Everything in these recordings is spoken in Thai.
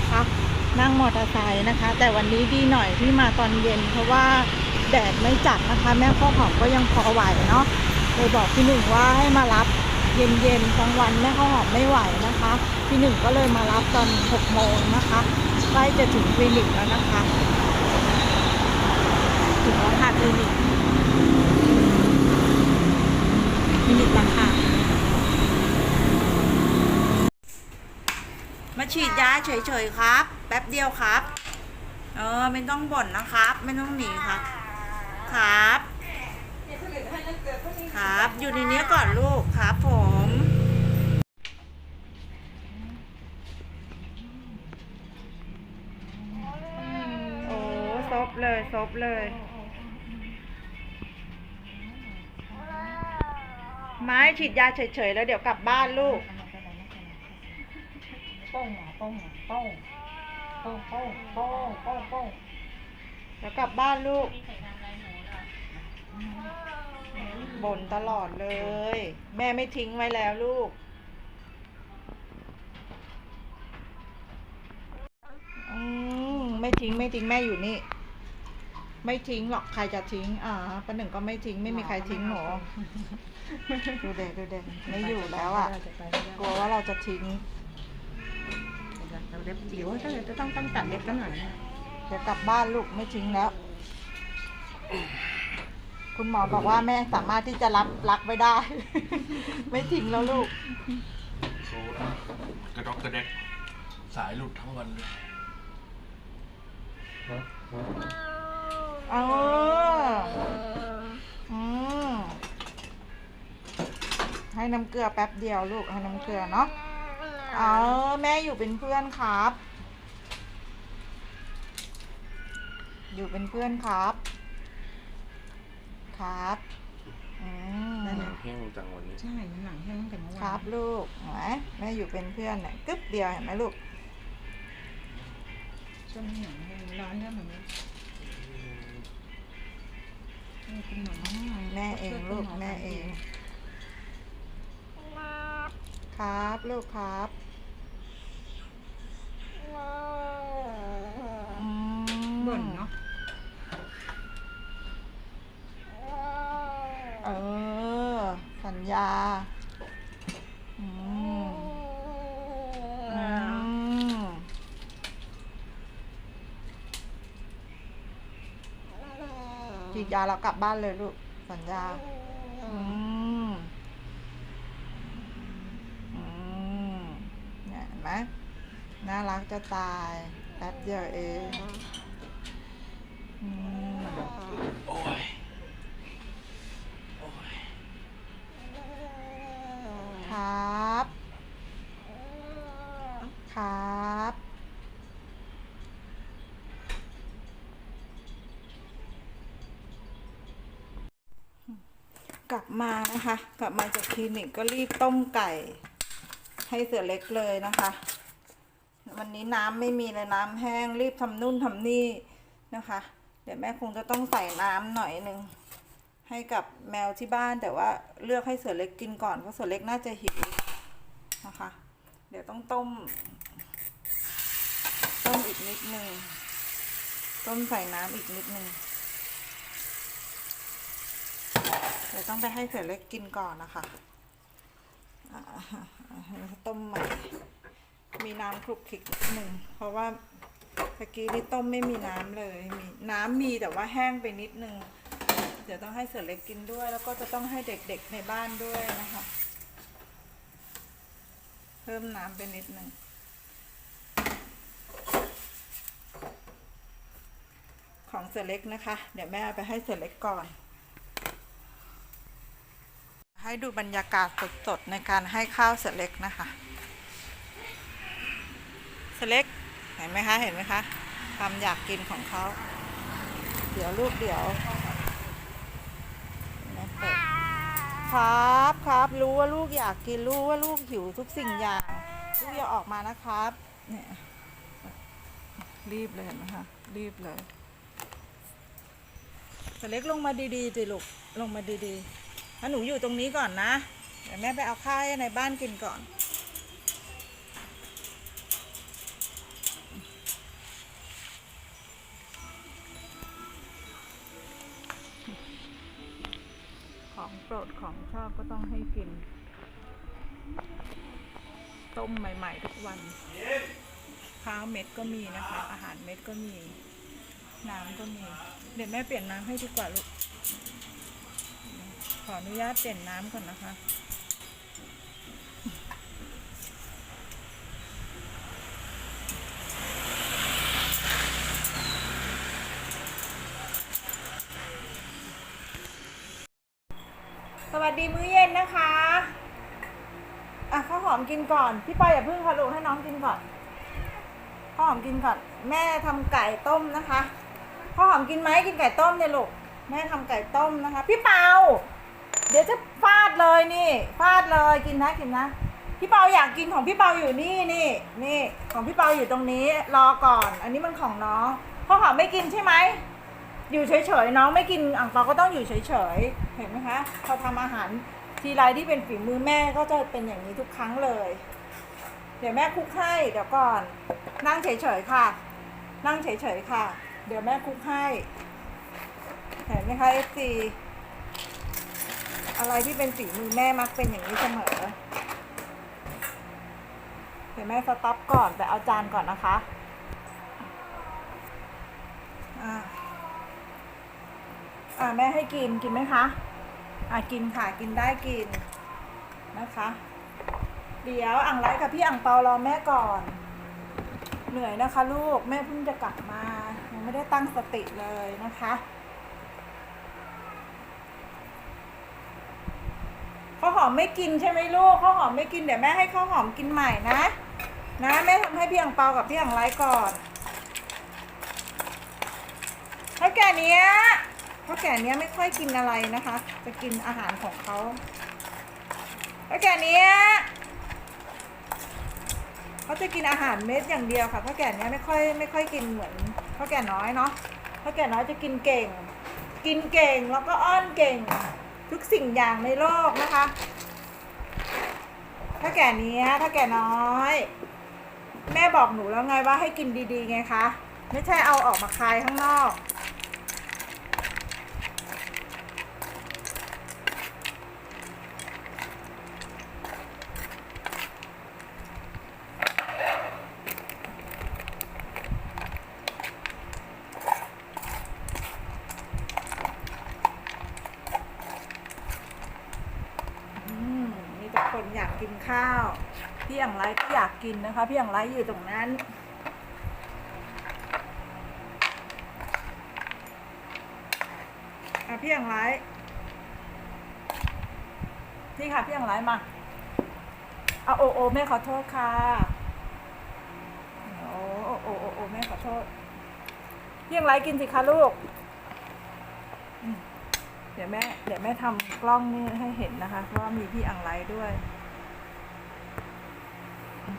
นะคะ นั่งมอเตอร์ไซค์นะคะ แต่วันนี้ดีหน่อยที่มาตอนเย็น เพราะว่าแดดไม่จัดนะคะ แม่ข้าวหอมก็ยังพอไหวเนาะเลยบอกพี่หนึ่งว่าให้มารับเย็นๆกลางวันแม่ข้าวหอมไม่ไหวนะคะ พี่หนึ่งก็เลยมารับตอนหกโมงนะคะใกล้จะถึงคลินิกแล้วนะคะถึงแล้วค่ะคลินิกคลินิกราคามา ฉีดยาเฉยๆครับ แป๊บเดียวครับ เออไม่ต้องบ่นนะครับ ไม่ต้องหนีครับ ครับ ครับ อยู่ในนี้ก่อนลูกครับผมโอ้ซบเลยซบเลยไม้ฉีดยาเฉยๆแล้วเดี๋ยวกลับบ้านลูก ป้องหมอป้องหมอป้องป้องป้องป้องป้องป้องเดี๋ยวกลับบ้านลูกบ่นตลอดเลย แม่ไม่ทิ้งไว้แล้วลูกอืมไม่ทิ้งไม่ทิ้งแม่อยู่นี่ ไม่ทิ้งหรอกใครจะทิ้ง อ่าป้าหนึ่งก็ไม่ทิ้งไม่มีใครทิ้งหนูดูเด็กดูเด็กไม่อยู่แล้วอะกลัวว่าเราจะทิ้ง เราเล็บจิ๋วถ้าเกิดจะต้องต้องตัดเล็บกันหน่อยนะเดี๋ยวกลับบ้านลูกไม่ทิ้งแล้ว คุณหมอบอกว่าแม่สามารถที่จะรับรักไว้ได้ ไม่ทิ้งแล้วลูกโชว์กระดอกกระเด็กสายหลุดทั้งวันเลยเอออืมให้น้ำเกลือแป๊บเดียวลูก ให้น้ำเกลือเนาะ เออแม่อยู่เป็นเพื่อนครับ อยู่เป็นเพื่อนครับ ครับอืมหนังแห้งจังวันนี้ ใช่หนังแห้งตั้งแต่เมื่อวานครับลูกเห็นไหมแม่อยู่เป็นเพื่อนเนี่ยกึ๊บเดียวเห็นไหมลูกช่วงนี้หนังแห้งร้อนเรื่องแบบนี้นี่คุณหมออืมแม่เองลูกแม่เอง ครับลูกครับอืมบ่นเนาะเออ สัญญาอืมอืมฉีดยาแล้วกลับบ้านเลยลูก สัญญาอืม อืมเนี่ยเห็นไห มน่ารักจะตายแป๊บเดียวเองอืมโอ้ยโอ้ยครับ ครับ กลับมานะคะ กลับมาจากคลินิกก็รีบต้มไก่ ให้เสือเล็กเลยนะคะ วันนี้น้ำไม่มีเลยน้ำแห้งรีบทำนู่นทำนี่นะคะ เดี๋ยวแม่คงจะต้องใส่น้ำหน่อยหนึ่งให้กับแมวที่บ้านแต่ว่าเลือกให้เสือเล็กกินก่อนเพราะเสือเล็กน่าจะหิวนะคะ เดี๋ยวต้องต้ม ต้มอีกนิดหนึ่งต้มใส่น้ำอีกนิดหนึ่งเดี๋ยวต้องไปให้เสือเล็กกินก่อนนะคะ ต้มใหม่ มีน้ำคลุกคลิกหนึ่ง เพราะว่าตะกี้นี่ต้มไม่มีน้ำเลย มีน้ำมีแต่ว่าแห้งไปนิดนึง เดี๋ยวต้องให้เสือเล็กกินด้วย แล้วก็จะต้องให้เด็กๆในบ้านด้วยนะคะ เพิ่มน้ำไปนิดนึงของเสือเล็กนะคะ เดี๋ยวแม่ไปให้เสือเล็กก่อน ให้ดูบรรยากาศสดๆในการให้ข้าวเสเล็กนะคะเสเล็กเห็นไหมคะเห็นไหมคะความอยากกินของเขาเดี๋ยวลูกเดี๋ยวครับครับรู้ว่าลูกอยากกินรู้ว่าลูกหิวทุกสิ่งอย่างลูกอย่าออกมานะครับเนี่ยรีบเลยเห็นไหมคะรีบเลยเสือเล็กลงมาดีๆสิลูกลงมาดีๆ ถ้าหนูอยู่ตรงนี้ก่อนนะเดี๋ยวแม่ไปเอาข้าวให้ในบ้านกินก่อน ของโปรดของชอบก็ต้องให้กิน ต้มใหม่ๆทุกวัน ข้าวเม็ดก็มีนะคะ อาหารเม็ดก็มี น้ำก็มี เดี๋ยวแม่เปลี่ยนน้ำให้ดีกว่าลูก ออนุญาตเปลี่ยนน้ำก่อนนะคะ สวัสดีมื้อเย็นนะคะ อะข้าวหอมกินก่อน พี่ปอยอย่าเพิ่งค่ะลูกให้น้องกินก่อนข้าวหอมกินก่อน แม่ทำไก่ต้มนะคะข้าวหอมกินไหมกินไก่ต้มเนี่ยลูกแม่ทำไก่ต้มนะคะ พี่เปา เดี๋ยวจะฟาดเลยนี่ ฟาดเลยกินนะกินนะ พี่เปาอยากกินของพี่เปาอยู่นี่นี่นี่ ของพี่เปาอยู่ตรงนี้ รอก่อน อันนี้มันของน้องข้าวหอมไม่กินใช่ไหมอยู่เฉยๆน้องไม่กินอ่างเปาก็ต้องอยู่เฉยๆเห็นไหมคะพอทำอาหารทีไรที่เป็นฝีมือแม่ก็จะเป็นอย่างนี้ทุกครั้งเลย เดี๋ยวแม่คลุกให้เดี๋ยวก่อน นั่งเฉยๆค่ะ นั่งเฉยๆค่ะ เดี๋ยวแม่คลุกให้เห็นไหมคะเอฟซี อะไรที่เป็นฝีมือแม่มักเป็นอย่างนี้เสมอเดี๋ยวแม่สต็อปก่อนไปเอาจานก่อนนะคะอ่าอ่าแม่ให้กินกินไหมคะอ่ากินค่ะกินได้กินนะคะ เดี๋ยวอ่างไรกับพี่อ่างเปารอแม่ก่อน เหนื่อยนะคะลูกแม่เพิ่งจะกลับมายังไม่ได้ตั้งสติเลยนะคะข้าวหอ มไม่กินใช่ไหมลูกข้าวหอมไม่กินเดี๋ยวแม่ให้ข้าวหอมกินใหม่นะ นะแม่ทำให้พี่อ่างเปากับพี่อ่างไรก่อนเท่าแก่เนี้ยเท่าแก่เนี้ยไม่ค่อยกินอะไรนะคะ จะกินอาหารของเขาเท่าแก่เนี้ยเขาจะกินอาหารเม็ดอย่างเดียวค่ะเท่าแก่เนี้ยไม่ค่อยไม่ค่อยกินเหมือนเท่าแก่น้อยเนาะเท่าแก่น้อยจะกินเก่ง กินเก่งแล้วก็อ้อนเก่งทุกสิ่งอย่างในโลกนะคะ ถ้าแก่เนี้ยเท่าแก่น้อย แม่บอกหนูแล้วไงว่าให้กินดีๆไงคะ ไม่ใช่เอาออกมาคายข้างนอก อืมมีแต่คนอยากกิน ข้าวพี่อย่างไรก็อยากกินนะคะ พี่อย่างไรอยู่ตรงนั้น อะพี่อย่างไรพี่ค่ะพี่อย่างไรมาเอาโอโอแม่ขอโทษค่ะโอโอโอโอแม่ขอโทษพี่อย่างไรกินสิคะลูกเดี๋ยวแม่เดี๋ยวแม่ทำกล้องนี่ให้เห็นนะคะว่ามีพี่อังไลท์ด้วยอื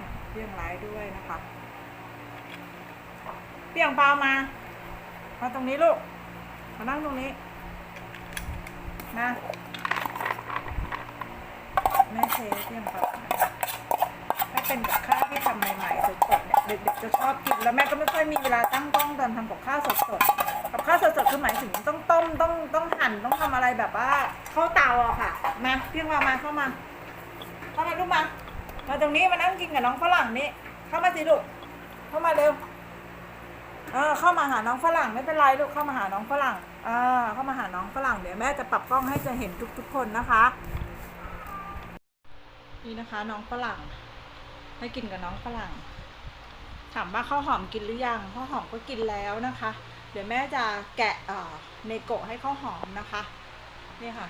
ม พี่องไลท์ด้วยนะคะพี่อังเปล่ามา มาตรงนี้ลูก มานั่งตรงนี้ นะแม่เชฟพี่อังเปล่าถ้าเป็นกับข้าวที่ทำใหม่ๆสดๆเนี่ยเด็กๆจะชอบกินแล้วแม่ก็ไม่ค่อยมีเวลาตั้งกล้องตอนทำกับข้าวสดๆ กับข้าวสดๆคือหมายถึงต้องต้มต้องต้องหั่นต้องทำอะไรแบบว่าเข้าเตาอะค่ะ มาเพียงวามาเข้ามาเข้ามาลูกมา มาตรงนี้มานั่งกินกับน้องฝรั่งนี่เข้ามาสิลูกเข้ามาเร็วเออเข้ามาหาน้องฝรั่งไม่เป็นไรลูกเข้ามาหาน้องฝรั่งเออเข้ามาหาน้องฝรั่งเดี๋ยวแม่จะปรับกล้องให้จะเห็นทุกๆคนนะคะ นี่นะคะ น้องฝรั่งให้กินกับน้องฝรั่ง ถามว่าข้าวหอมกินหรือยังข้าวหอมก็กินแล้วนะคะ เดี๋ยวแม่จะแกะเอ่อเนโกะให้ข้าวหอมนะคะ นี่ค่ะ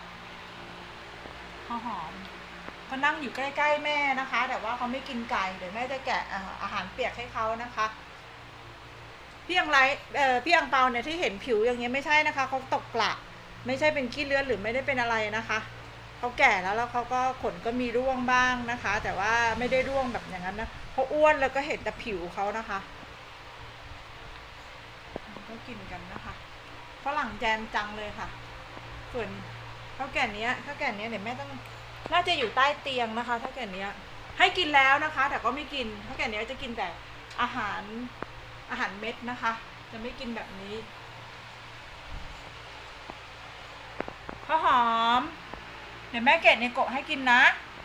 ข้าวหอม เขานั่งอยู่ใกล้ ๆ แม่นะคะ แต่ว่าเขาไม่กินไก่เดี๋ยวแม่จะแกะอาหารเปียกให้เขานะคะพี่ยังไรเอ่อพี่ยังเปาเนี่ยที่เห็นผิวอย่างเงี้ยไม่ใช่นะคะเขาตกกระไม่ใช่เป็นขี้เลือดหรือไม่ได้เป็นอะไรนะคะเขาแก่แล้วแล้วเขาก็ขนก็มีร่วงบ้างนะคะ แต่ว่าไม่ได้ร่วงแบบอย่างนั้นนะเขาอ้วนแล้วก็เห็นแต่ผิวเขานะคะก็กินกันนะคะฝรั่งแจมจังเลยค่ะ ส่วนเท่าแก่เนี้ยเท่าแก่เนี้ยเดี๋ยวแม่ต้อง น่าจะอยู่ใต้เตียงนะคะเท่าแก่เนี้ย ให้กินแล้วนะคะ แต่ก็ไม่กินเท่าแก่เนี้ยจะกินแต่อาหารอาหารเม็ดนะคะ จะไม่กินแบบนี้ข้าวหอม เดี๋ยวแม่เกดในโกะให้กินนะ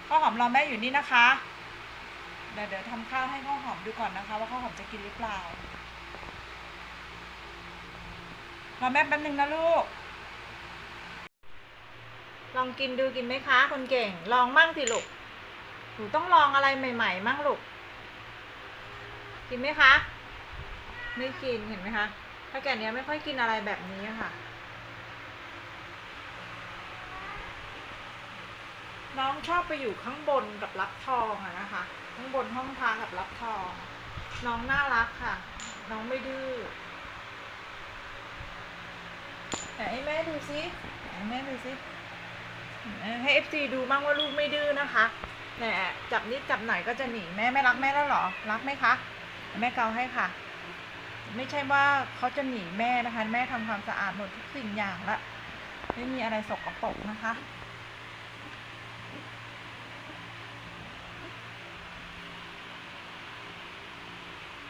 ข้าวหอมรอแม่อยู่นี่นะคะ เดี๋ยวเดี๋ยวทำข้าวให้ข้าวหอมดูก่อนนะคะ ว่าข้าวหอมจะกินหรือเปล่ารอแม่แป๊บนึงนะลูก ลองกินดูกินไหมคะ คนเก่ง ลองมั่งสิลูกหนูต้องลองอะไรใหม่ ๆ มั่งลูก กินไหมคะ ไม่กินเห็นไหมคะถ้าแก่เนี้ยไม่ค่อยกินอะไรแบบนี้ค่ะ น้องชอบไปอยู่ข้างบนกับรับทองอะนะคะ ข้างบนห้องพักกับรับทอง น้องน่ารักค่ะ น้องไม่ดื้อไหนให้แม่ดูซิไหนให้แม่ดูซิ ให้เอฟซีดูบ้างว่าลูกไม่ดื้อนะคะแหนจับนิดจับหน่อยก็จะหนีแม่ไม่รักแม่แล้วหรอ รักไหมคะ แม่เกาให้ค่ะ ไม่ใช่ว่าเขาจะหนีแม่นะคะ แม่ทำความสะอาดหมดทุกสิ่งอย่างละ ไม่มีอะไรสกปรกนะคะ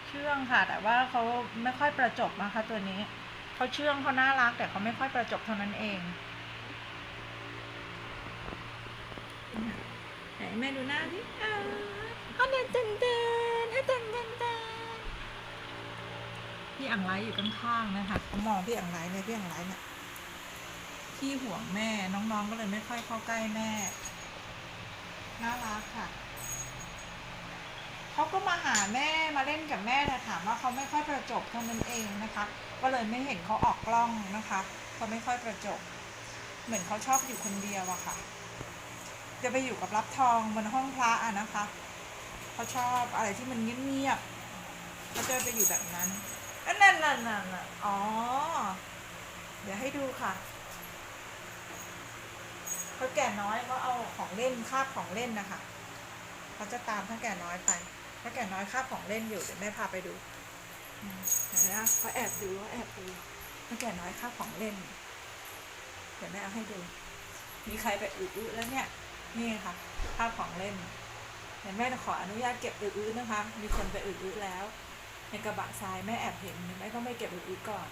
เชื่องค่ะ แต่ว่าเขาไม่ค่อยประจบนะคะตัวนี้เขาเชื่องเขาน่ารัก แต่เขาไม่ค่อยประจบเท่านั้นเองไหน แม่ดูหน้าดิอ้าวเขาเดินเดินเดินให้เดินเดินเดินพี่อ่างไลอยู่ข้างๆนะคะเขามองพี่อ่างไลเนี่ยพี่อ่างไลเนี่ยพี่ห่วงแม่น้องๆก็เลยไม่ค่อยเข้าใกล้แม่ น่ารักค่ะเขาก็มาหาแม่มาเล่นกับแม่แต่ถามว่าเขาไม่ค่อยประจบเท่านั้นเองนะคะ ก็เลยไม่เห็นเขาออกกล้องนะคะเขาไม่ค่อยประจบ เหมือนเขาชอบอยู่คนเดียวอะค่ะ จะไปอยู่กับรับทองบนห้องพระอะนะคะเขาชอบอะไรที่มันเงียบๆเขาจะไปอยู่แบบนั้นนั่นนั่นนั่นนั่นน่ะอ๋อ เดี๋ยวให้ดูค่ะเขาแก่น้อยเขาเอาของเล่นคาบของเล่นนะคะเขาจะตามถ้าแก่น้อยไปถ้าแก่น้อยคาบของเล่นอยู่เดี๋ยวแม่พาไปดูอืมเห็นไหมคะเขาแอบดูเขาแอบดูถ้าแก่น้อยคาบของเล่น เดี๋ยวแม่เอาให้ดู มีใครไปอื้อๆแล้วเนี่ย นี่ค่ะ ภาพของเล่นเห็นแม่ขออนุญาตเก็บอื้อๆนะคะ มีคนไปอื้อๆแล้ว ในกระบะทรายแม่แอบเห็นแม่ก็ไม่เก็บอื้อๆก่อน